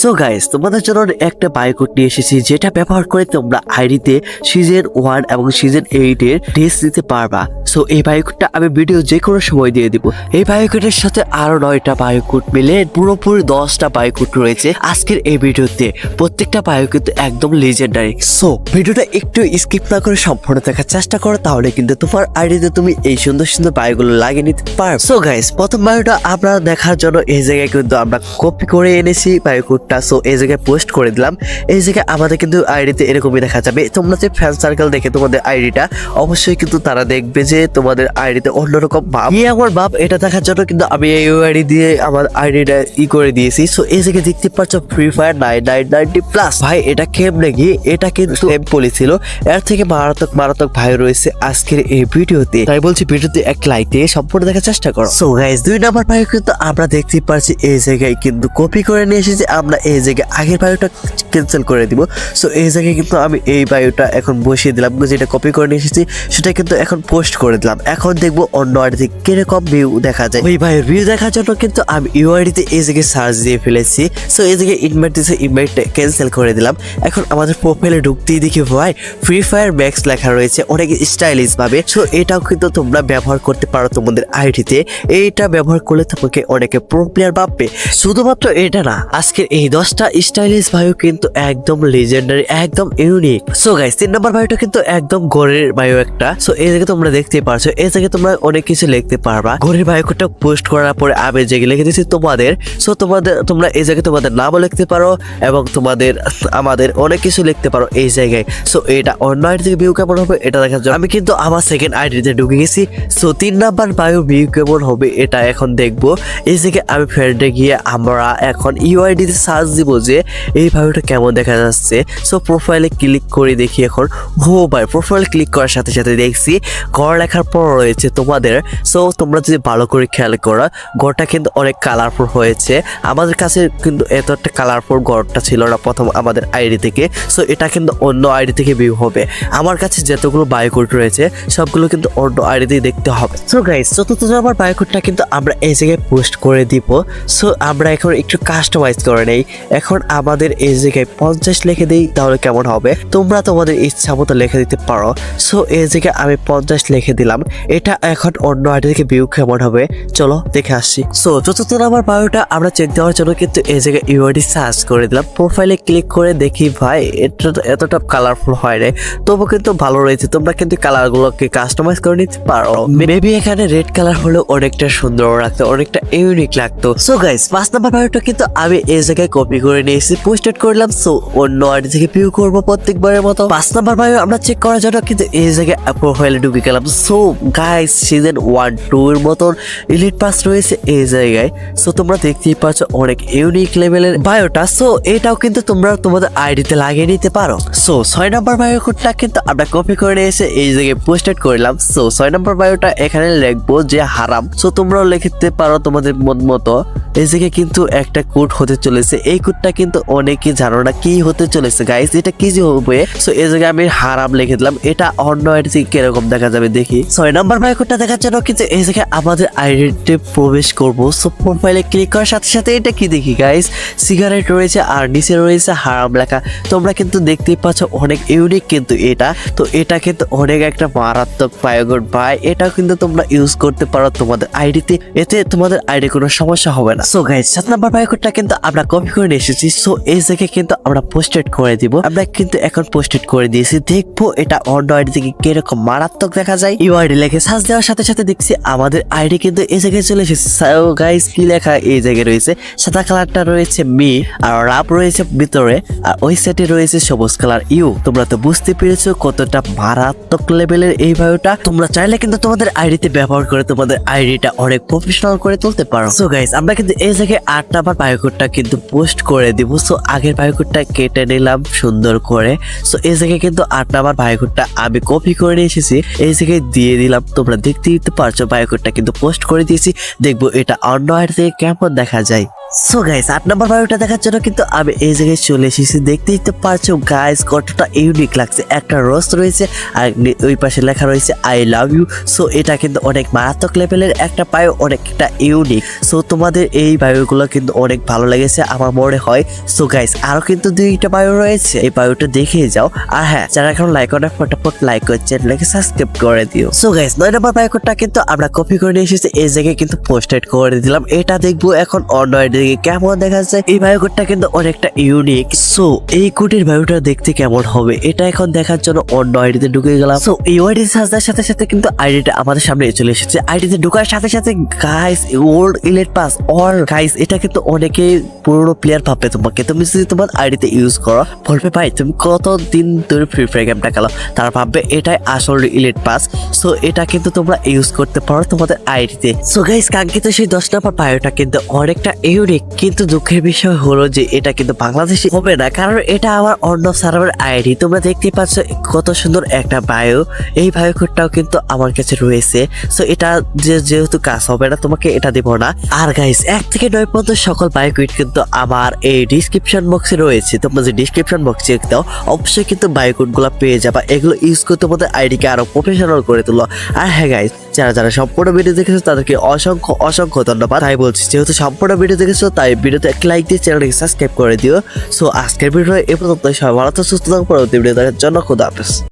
So guys তোমাদের জন্য একটা বায়োকোড নিয়ে এসেছি, যেটা ব্যবহার করে তোমরা আইডিতে সিজন ওয়ান এবং সিজন এইট এর টেস্ট দিতে পারবা। সো এই বায়োকোডটা আমি ভিডিও যে কোনো সময় দিয়ে দিব। এই বায়োকোডের সাথে আরও নয়টা বায়োকোড মিলে পুরোপুরি দশটা বায়োকোড রয়েছে আজকের এই ভিডিওতে। প্রত্যেকটা বায়ো কিন্তু একদম লেজেন্ডারি সো ভিডিওটা একটু স্কিপ না করে সম্পূর্ণ দেখার চেষ্টা করো, তাহলে কিন্তু তোমার আইডিতে তুমি এই সুন্দর সুন্দর বায়োগুলো লাগিয়ে নিতে পারো সো গাইস প্রথম বায়োটা আমরা দেখার জন্য এই জায়গায় কিন্তু আমরা কপি করে এনেছি বায়োকোডটা সো এই জায়গায় পোস্ট করে দিলাম। এই জায়গায় আমাদের কিন্তু আইডিতে এরকমই দেখা যাবে। তোমরা যে ফ্যান সার্কেল দেখে তোমাদের আইডিটা অবশ্যই কিন্তু তারা দেখবে যে তোমাদের আইডিতে অন্যরকম ভাব ইয়ে আমার বাপ, এটা দেখার জন্য কিন্তু আমি এই আইডি দিয়ে আমার আইডিটা ই করে দিয়েছি। সো এই জায়গায় দেখতে পাচ্ছ free fire nine nine ninety plus ভাই, এটা কেমনে গিয়ে এটা কিন্তু এমপলি ছিল। এর থেকে মারাত্মক মারাত্মক ভাই রয়েছে আজকের এই ভিডিওতে। তাই বলছি ভিডিওতে এক লাইক দিয়ে সম্পূর্ণ দেখার চেষ্টা করো। সো গাইস দুই নাম্বার ভাই কিন্তু আমরা দেখতে পাচ্ছি, এই জায়গায় কিন্তু কপি করে নিয়ে এসেছি। আমরা এই জায়গায় আগের বায়োটা ক্যান্সেল করে দিব। সো এই জায়গায় কিন্তু আমি এই বায়োটা এখন বসিয়ে দিলাম যেটা কপি করে নিয়ে এসেছি, সেটা কিন্তু এখন পোস্ট করে দিলাম। এখন দেখব অন্য আইডিতে কীরকম ভিউ দেখা যায়। ওই ভাইয়ের ভিউ দেখার জন্য কিন্তু আমি ইউআইডিতে এই জায়গায় সার্চ দিয়ে ফেলেছি। সো এই জায়গায় ইনভাইট দিয়েছে ইনভাইটটা ক্যান্সেল করে দিলাম। এখন আমাদের প্রোফাইলে ঢুকতেই দেখি, ভাই ফ্রি ফায়ার ম্যাক্স লেখা রয়েছে, অনেক স্টাইলিশ ভাবে। সো এটাও কিন্তু তোমরা ব্যবহার করতে পারো তোমাদের আইডিতে। এইটা ব্যবহার করলে তোমাকে অনেকে প্রো প্লেয়ার ভাববে। শুধুমাত্র এটা না, আজকের এই দশটা স্টাইলিশ বায়ু কিন্তু একদম লেজেন্ডারি একদম ইউনিক সো গাইস তিন নম্বর বায়ুটা কিন্তু একদম গড়ের বায়ু একটা। সো এই জায়গায় তোমরা দেখতে পারছ, এই জায়গায় তোমরা অনেক কিছু লিখতে পারবা। গড়ের বায়ুটা পোস্ট করার পরে আমি যেগুলো লিখে দিচ্ছি তোমাদের সো তোমাদের, তোমরা এই জায়গায় তোমাদের নামও লিখতে পারো এবং তোমাদের, আমাদের অনেক কিছু লিখতে পারো এই জায়গায়। সো এটা অন্য আইডি থেকে ভিউ কেমন হবে এটা দেখার জন্য আমি কিন্তু আমার সেকেন্ড আইডিতে ঢুকে গেছি। সো তিন নাম্বার বায়ু ভিউ কেমন হবে এটা এখন দেখব। এই জায়গায় আমি ফ্রেন্ডে গিয়ে আমরা এখন ইউআইডিতে সার্চ দিব যে, এই বায়ুটা কেমন দেখা যাচ্ছে? সো প্রোফাইলে ক্লিক করে দেখি এখন। হো ভাই প্রোফাইল ক্লিক করার সাথে সাথে দেখছি, ঘর লেখার পর রয়েছে তোমাদের। সো তোমরা যদি ভালো করে খেয়াল করো, ঘরটা কিন্তু অনেক কালারফুল হয়েছে। আমাদের কাছে কিন্তু এত একটা কালারফুল ঘরটা ছিল না প্রথম আমাদের আইডি থেকে। সো এটা কিন্তু অন্য আইডি থেকে ভিউ হবে। আমার কাছে যতগুলো বায়োকোড রয়েছে, সবগুলো কিন্তু অন্য আইডিতেই দেখতে হবে। সো গাইস চতুর্থ নম্বর বায়োকোডটা কিন্তু আমরা এই জায়গায় পোস্ট করে দিব। সো আমরা এখন একটু কাস্টমাইজ করে নেই। এখন আমাদের এই জায়গায় পঞ্চাশ লিখে দিই, তাহলে কেমন হবে? তোমরা তোমাদের ইচ্ছা মতো লিখে দিতে পারো। সো এই জায়গায় আমি পঞ্চাশ লিখে দিলাম। এটা এখন অন্য আইডি থেকে ভিউ কেমন হবে? চলো, দেখে আসছি সো চতুর্থ নাম্বার বায়োটা আমরা চেক দেওয়ার জন্য কিন্তু এই জায়গায় ইউআইডি সার্চ করে দিলাম। প্রোফাইলে ক্লিক করে দেখি, ভাই, এটা এতটা কালারফুল হয় না তবু কিন্তু ভালো রয়েছে। তোমরা কিন্তু কালারগুলোকে কাস্টমাইজ করে নিতে পারো। মেবি এখানে রেড কালার হলেও অনেকটা সুন্দর লাগতো, অনেকটা ইউনিক লাগতো। সো গাইস পাঁচ নাম্বার বায়োটা কিন্তু আমি এই জায়গায় কপি করে নিয়ে নিয়েছি পোস্টেড করলাম সো অন্য আইডি থেকে ভিউ করব প্রত্যেকবারের মতো। পাঁচ নাম্বার বায়ো আমরা চেক করার জন্য কিন্তু এই জায়গায় প্রোফাইলে ঢুকে গেলাম। So guys season one two এর মতন ইলিট পাস রয়েছে এই জায়গায়। সো তোমরা দেখতেই পাচ্ছ অনেক ইউনিক লেভেলের বায়োটা সো এটাও কিন্তু তোমরা তোমাদের আইডিতে লাগিয়ে নিতে পারো। সো ছয় নম্বর বায়ো কোডটা কিন্তু আমরা কপি করে নিয়ে এসে এই জায়গায় পোস্টেড করলাম। সো ছয় নম্বর বায়োটা এখানে লিখব যে হারাম। সো তোমরাও লিখতে পারো তোমাদের মন মতো। এই জায়গায় কিন্তু একটা কোড হতে চলেছে এই কোডটা কিন্তু অনেকে জানো না কি হতে চলেছে গাইস এটা কি যে হবে? সো এই জায়গায় আমি হারাম লিখে দিলাম। এটা অন্য আইডি কীরকম দেখা যাবে দেখি। ছয় নম্বর বায়ো কোডটা দেখার জন্য কিন্তু এই জায়গায় আমাদের আইডিতে প্রবেশ করব। সো প্রোফাইলে ক্লিক করার সাথে সাথে এটা কি দেখি গাইস সিগারেট রয়েছে আর নিচে রয়েছে হারাম লেখা। তোমরা কিন্তু দেখতেই পাচ্ছ অনেক ইউনিক কিন্তু এটা। তো এটা কিন্তু অনেক একটা মারাত্মক বায়োগোড বাই এটা কিন্তু তোমরা ইউজ করতে পারো তোমাদের আইডিতে এতে তোমাদের আইডি কোনো সমস্যা হবে না। সো গাইস সাত নাম্বার বায়োগোডটা কিন্তু আমরা কপি করে এসেছি সো এই জায়গায় কিন্তু আমরা পোস্টেড করে দিব। আমরা কিন্তু এখন পোস্টেড করে দিয়েছি, দেখব এটা অন্য আইডি থেকে কীরকম মারাত্মক দেখা যায়। ইউআইডি লেখে সার্চ দেওয়ার সাথে সাথে দেখছি আমাদের আইডি কিন্তু এই জায়গায় চলে এসেছে। গাইস কি লেখা এই জায়গায় রয়েছে? সাদা কালারটা রয়েছে মি আর রাপ রয়েছে ভিতরে, আর ওই সাইডে রয়েছে সবুজ কালার ইউ তোমরা তো বুঝতে পেরেছ কতটা মারাত্মক লেভেলের এই বায়োটা। তোমরা চাইলে কিন্তু তোমাদের আইডিতে ব্যবহার করে তোমাদের আইডিটা অনেক প্রফেশনাল করে তুলতে পারো। সো গাইস আমরা কিন্তু এই জায়গায় আট নাম্বার বায়োকোডটা কিন্তু পোস্ট করে দিব। সো আগের বায়োকোডটা কেটে নিলাম সুন্দর করে। সো এই জায়গায় কিন্তু আট নাম্বার বায়োকোডটা আমি কপি করে নিয়ে এসেছি। এই জায়গায় দিয়ে দিলাম। তোমরা দেখতে দিতে পারছ বায়োকোডটা কিন্তু পোস্ট করে দিয়েছি। দেখব এটা অন্য আয়ের থেকে কেমন দেখা যায়। সো গাইস আট নম্বর বায়োটা দেখার জন্য কিন্তু আমি এই জায়গায় চলে এসেছি। দেখতেই তো পারছ গাইস কতটা ইউনিক লাগছে। একটা রোজ রয়েছে আর ওই পাশে লেখা রয়েছে আই লাভ ইউ সো এটা কিন্তু অনেক মারাত্মক লেভেলের একটা বায়ো অনেকটা ইউনিক সো তোমাদের এই বায়োগুলো কিন্তু অনেক ভালো লেগেছে আমার মনে হয়। সো গাইস আরও কিন্তু দুইটা বায়ো রয়েছে। এই বায়োটা দেখে যাও। আর হ্যাঁ যারা এখন লাইক করে, ফটাফট লাইক করে চ্যানেলকে সাবস্ক্রাইব করে দিও। সো গাইস নয় নম্বর বায়োটা কিন্তু আমরা কপি করে নিয়ে এসেছি। এই জায়গায় কিন্তু পোস্টেড করে দিলাম। এটা দেখব এখন অন্য দিকে কেমন দেখা যাচ্ছে এই বায়োটা কিন্তু অনেকটা ইউনিক সো এই কোটির বায়োটা দেখতে কেমন হবে? এটা এখন দেখার জন্য অন্য আইডিতে ঢুকে গেলাম। সো এই আইডি সাজার সাথে সাথে কিন্তু আইডিটা আমাদের সামনে চলে এসেছে। আইডিতে ঢোকার সাথে সাথে guys old elite pass or guys এটা কিন্তু অনেকে পুরনো প্লেয়ার ভাববে তোমাকে। তুমি যদি তোমার আইডিতে ইউজ করো, বলবে, ভাই, তুমি কত দিন ধরে ফ্রি ফায়ার গেমটা খেলো? তারা ভাববে, এটাই আসল ইলেট পাস সো এটা কিন্তু তোমরা ইউজ করতে পারো তোমাদের আইডিতে। সো গাইস কাঙ্ক্ষিত সেই দশ নম্বর বায়োটা কিন্তু অনেকটা ইউনিক কিন্তু দুঃখের বিষয় হলো যে এটা কিন্তু বাংলাদেশে হবে না, কারণ এটা আমার অন্য সার্ভার আইডি। তোমরা দেখতেই পাচ্ছ কত সুন্দর একটা বায়ো এই বায়ো কোডটাও কিন্তু আমার কাছে রয়েছে। সো এটা যে যেহেতু কাজ হবে না, তোমাকে এটা দিব না। আর গাইস এক থেকে নয় পর্যন্ত সকল বায়ো কোড কিন্তু আমার এই ডিসক্রিপশন বক্সে রয়েছে। তোমরা যে ডিসক্রিপশন বক্স চেক দাও, অবশ্যই কিন্তু বায়ো কোডগুলো পেয়ে যাবা। এগুলো ইউজ করে তোমাদের আইডিকে আরও প্রফেশনাল করে তুলো। আর হ্যাঁ গাইস যারা যারা সম্পূর্ণ ভিডিও দেখেছ, তাদেরকে অসংখ্য অসংখ্য ধন্যবাদ। তাই বলছি, যেহেতু সম্পূর্ণ ভিডিও দেখেছ, তাই ভিডিওতে একটা লাইক দিয়ে চ্যানেলকে সাবস্ক্রাইব করে দিও। সো আজকের ভিডিও এ পর্যন্ত সবাই ভালো সুস্থ থাকো। পরবর্তী ভিডিও দেখার জন্য খুদা হাফেজ।